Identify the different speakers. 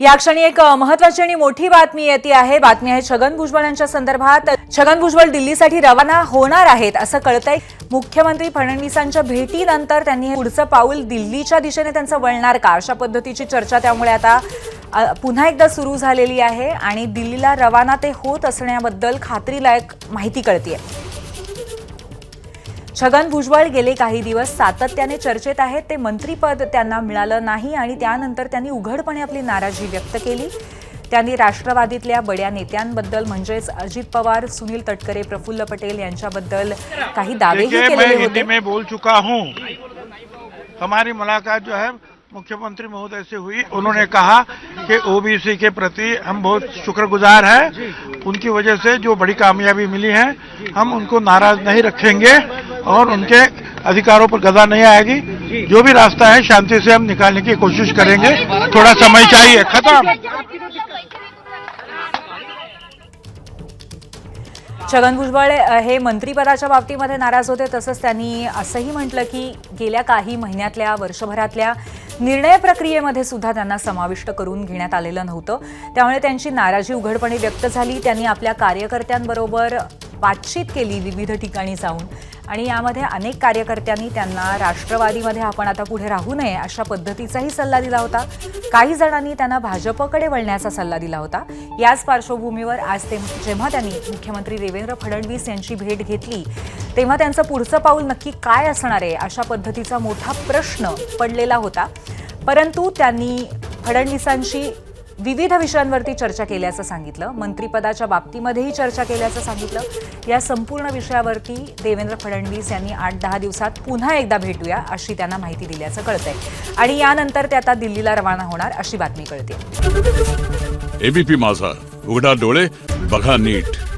Speaker 1: या क्षणी एक महत्वाची आणि मोठी बातमी येते आहे. बातमी आहे छगन भुजबळ यांच्या संदर्भात. छगन भुजबळ दिल्लीसाठी रवाना होणार आहेत असं कळतंय. मुख्यमंत्री फडणवीसांच्या भेटीनंतर त्यांनी पुढचं पाऊल दिल्लीच्या दिशेने त्यांचं वळणार का? अशा पद्धतीची चर्चा त्यामुळे आता पुन्हा एकदा सुरू झालेली आहे आणि दिल्लीला रवाना ते होत असण्याबद्दल खात्रीलायक माहिती कळतीये. छगन भुजबळ गेले काही दिवस सातत्याने चर्चेत आहेत. ते मंत्रीपद त्यांना मिळालं नाही आणि त्यानंतर त्यांनी उघडपणे आपली नाराजी व्यक्त केली. त्यांनी राष्ट्रवादीतल्या बड्या नेत्यांबद्दल म्हणजेच अजित पवार सुनील तटकरे प्रफुल्ल पटेल यांच्याबद्दल काही दावेही केलेले होते.
Speaker 2: में बोल चुका हूँ। हमारी मुलाकात जो है मुख्यमंत्री महोदय से हुई। उन्होंने कहा कि ओबीसी के प्रति हम बहुत शुक्रगुजार हैं। उनकी वजह से जो बड़ी कामयाबी मिली है हम उनको नाराज नहीं रखेंगे। और उनके अधिकारों पर गदा नहीं आएगी। जो। भी रास्ता है शांति से हम निकालने की कोशिश करेंगे। थोड़ा समय चाहिए। खत्म।
Speaker 1: छगन भुजबळ हे मंत्रिपदाच्या बाबतीमध्ये नाराज होते. तसंच त्यांनी असंही म्हटलं की गेल्या काही महिन्यातल्या वर्षभरातल्या निर्णय प्रक्रियेमध्ये सुद्धा त्यांना समाविष्ट करून घेण्यात आलेलं नव्हतं. त्यामुळे त्यांची नाराजी उघडपणे व्यक्त झाली. त्यांनी आपल्या कार्यकर्त्यांबरोबर बातचीत केली विविध ठिकाणी जाऊन. आणि यामध्ये अनेक कार्यकर्त्यांनी त्यांना राष्ट्रवादीमध्ये आपण आता पुढे राहू नये अशा पद्धतीचाही सल्ला दिला होता. काही जणांनी त्यांना भाजपकडे वळण्याचा सल्ला दिला होता. याच पार्श्वभूमीवर आज ते जेव्हा त्यांनी मुख्यमंत्री देवेंद्र फडणवीस यांची भेट घेतली तेव्हा त्यांचं पुढचं पाऊल नक्की काय असणार आहे अशा पद्धतीचा मोठा प्रश्न पडलेला होता. परंतु त्यांनी फडणवीसांशी विविध विषयांवरती चर्चा केल्याचं सांगितलं. मंत्रिपदाच्या बाबतीमध्येही चर्चा केल्याचं सांगितलं. या संपूर्ण विषयावरती देवेंद्र फडणवीस यांनी आठ दहा दिवसात पुन्हा एकदा भेटूया अशी त्यांना माहिती दिल्याचं कळतंय. आणि यानंतर ते आता दिल्लीला रवाना होणार अशी बातमी कळते.
Speaker 3: एबीपी माझा. उघडा डोळे बघा नीट.